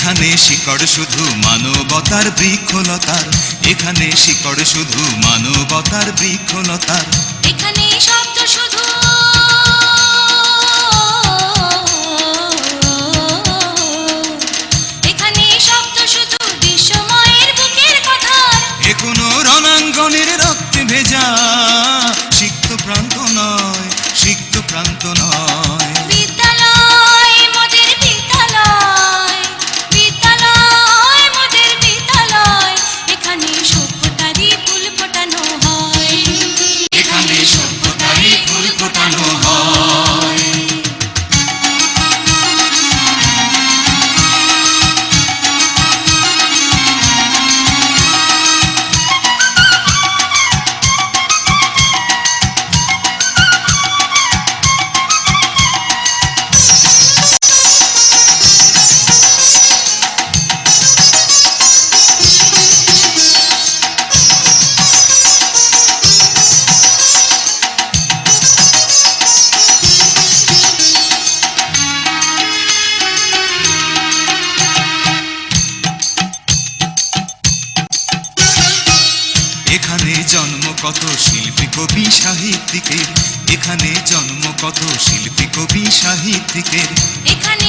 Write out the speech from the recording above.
এখানে শিকড় শুধু মানবতার বৃক্ষলতার এখানে শিকড় শুধু মানবতার বৃক্ষলতার এখানে শব্দ কত শিল্পী কবি সাহিত্যিকের? এখানে জন্ম কত শিল্পী কবি সাহিত্যিকের? এখানে